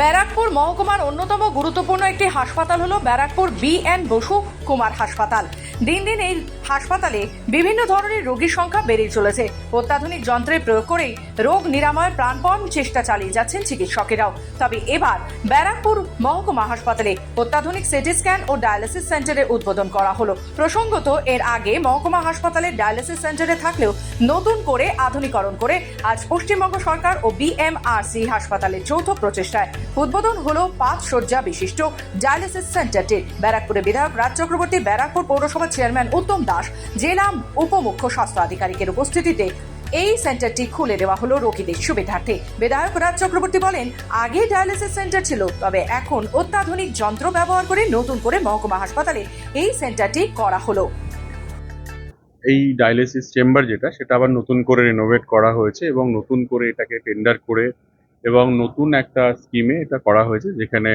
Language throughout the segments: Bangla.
ব্যারাকপুর মহকুমার অন্যতম গুরুত্বপূর্ণ একটি হাসপাতাল হলো ব্যারাকপুর বি এন বসু কুমার হাসপাতাল। দিন দিন এই হাসপাতালে বিভিন্ন ধরনের রোগীর সংখ্যা বেড়ে চলেছে। অত্যাধুনিক যন্ত্রের প্রয়োগ করেই রোগ নিরাময়ের প্রাণপণ চেষ্টা চালিয়ে যাচ্ছেন চিকিৎসকেরাও। তবে এবার ব্যারাকপুর মহকুমা হাসপাতালে অত্যাধুনিক সিটি স্ক্যান ও ডায়ালিসিস সেন্টারের উদ্বোধন করা হলো। প্রসঙ্গত, এর আগে মহকুমা হাসপাতালের ডায়ালিসিস সেন্টারে থাকলেও নতুন করে আধুনিকরণ করে আজ পশ্চিমবঙ্গ সরকার ও বিএমআরসি হাসপাতালের যৌথ প্রচেষ্টায় উদ্বোধন হলো পাঁচ শয্যা বিশিষ্ট ডায়ালিসিস সেন্টারটির ব্যারাকপুরের বিধায়ক রাজ চক্রবর্তী, ব্যারাকপুর পৌরসভার চেয়ারম্যান উত্তম দাস, জেলা উপমুখ্য স্বাস্থ্য আধিকারিকের উপস্থিতিতে এই সেন্টারটি খুলে দেওয়া হলো রোগীদের সুবিধার্থে। বিধায়ক রাজ চক্রবর্তী বলেন, আগে ডায়ালিসিস সেন্টার ছিল, তবে এখন অত্যাধুনিক যন্ত্র ব্যবহার করে নতুন করে মহকুমা হাসপাতালে এই সেন্টারটি করা হলো। এই ডায়ালিসিস চেম্বার যেটা, সেটা আবার নতুন করে রেনোভেট করা হয়েছে এবং নতুন করে এটাকে টেন্ডার করে এবং নতুন একটা স্কিমে এটা করা হয়েছে, যেখানে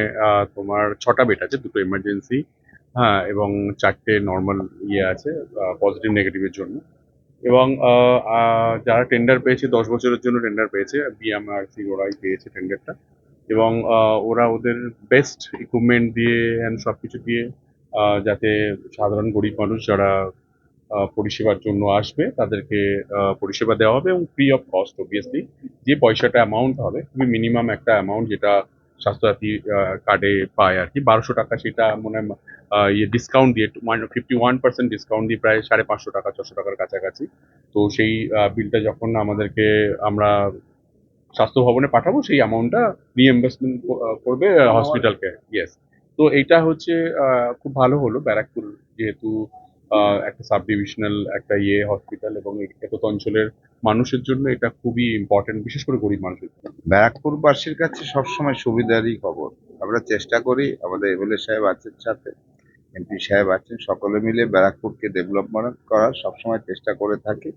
তোমার ছটা বেড আছে, দুটো এমার্জেন্সি হ্যাঁ এবং চারটে নর্মাল ইয়ে আছে পজিটিভ নেগেটিভের জন্য। এবং যারা টেন্ডার পেয়েছে, দশ বছরের জন্য টেন্ডার পেয়েছে বিএমআরসি ওরাই পেয়েছে টেন্ডারটা এবং ওরা ওদের বেস্ট ইকুইপমেন্ট দিয়ে অ্যান্ড সব কিছু দিয়ে যাতে সাধারণ গরিব মানুষ যারা পরিষেবার জন্য আসবে তাদেরকে পরিষেবা দেওয়া হবে এবং ফ্রি অফ কস্ট অবভিয়াসলি যে পয়সাটা অ্যামাউন্ট হবে খুবই মিনিমাম একটা অ্যামাউন্ট যেটা স্বাস্থ্যসাথী কার্ডে পায় আর কি। বারোশো টাকা সেটা মনে হয় ইয়ে ডিসকাউন্ট দিয়ে ফিফটি ওয়ান পার্সেন্ট ডিসকাউন্ট দিয়ে প্রায় সাড়ে পাঁচশো টাকা ছশো টাকার কাছাকাছি। তো সেই বিলটা যখন আমাদেরকে আমরা স্বাস্থ্য ভবনে পাঠাবো সেই অ্যামাউন্টটা রিএম্বার্সমেন্ট করবে হসপিটালকে ইয়েস তো এইটা হচ্ছে খুব ভালো হলো ব্যারাকপুর যেহেতু একটা সাব ডিভিশনাল একটা ইয়ে হসপিটাল এবং এত অঞ্চলের মানুষের জন্য এটা খুবই ইম্পর্টেন্ট বিশেষ করে গরিব মানুষের জন্য। ব্যারাকপুরবাসীর কাছে সবসময় সুবিধারই খবর। আমরা চেষ্টা করি, আমাদের এমএলএ সাহেব আছেন সাথে এমপি সাহেব আছেন, সকলে মিলে ব্যারাকপুরকে ডেভেলপমেন্ট করার সবসময় চেষ্টা করে থাকি।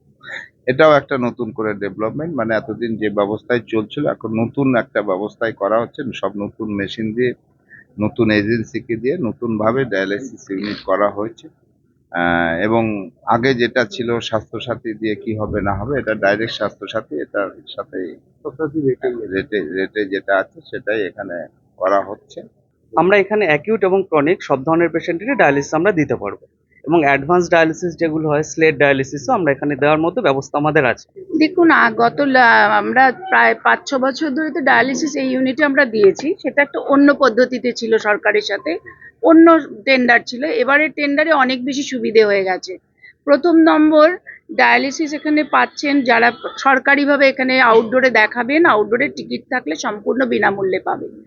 এটাও একটা নতুন করে ডেভেলপমেন্ট মানে এতদিন যে ব্যবস্থায় চলছিল, এখন নতুন একটা ব্যবস্থায় করা হচ্ছে, সব নতুন মেশিন দিয়ে, নতুন এজেন্সিকে দিয়ে নতুনভাবে ডায়ালিসিস ইউনিট করা হয়েছে। এবং আগে যেটা ছিল স্বাস্থ্যসাথী দিয়ে কি হবে না হবে এটা ডাইরেক্ট স্বাস্থ্যসাথী এটার সাথে রেটে রেটে যেটা আছে সেটাই এখানে করা হচ্ছে। আমরা এখানে অ্যাকিউট এবং ক্রনিক সব ধরনের পেশেন্টেরই ডায়ালিসিস আমরা দিতে পারব। এবং অ্যাডভান্স ডায়ালিসিস যেগুলো হয় স্লেট ডায়ালিসিসও আমরা এখানে দেওয়ার মতো ব্যবস্থা আমাদের আছে। দেখুন গত আমরা প্রায় পাঁচ, ছ বছর ধরে তো ডায়ালিসিস এই ইউনিটে আমরা দিয়েছি। সেটা একটা অন্য পদ্ধতিতে ছিল সরকারের সাথে, অন্য টেন্ডার ছিল। এবারে টেন্ডারে অনেক বেশি সুবিধে হয়ে গেছে। প্রথম নম্বর ডায়ালিসিস এখানে পাচ্ছেন যারা সরকারিভাবে এখানে আউটডোরে দেখাবেন আউটডোরে টিকিট থাকলে সম্পূর্ণ বিনামূল্যে পাবেন।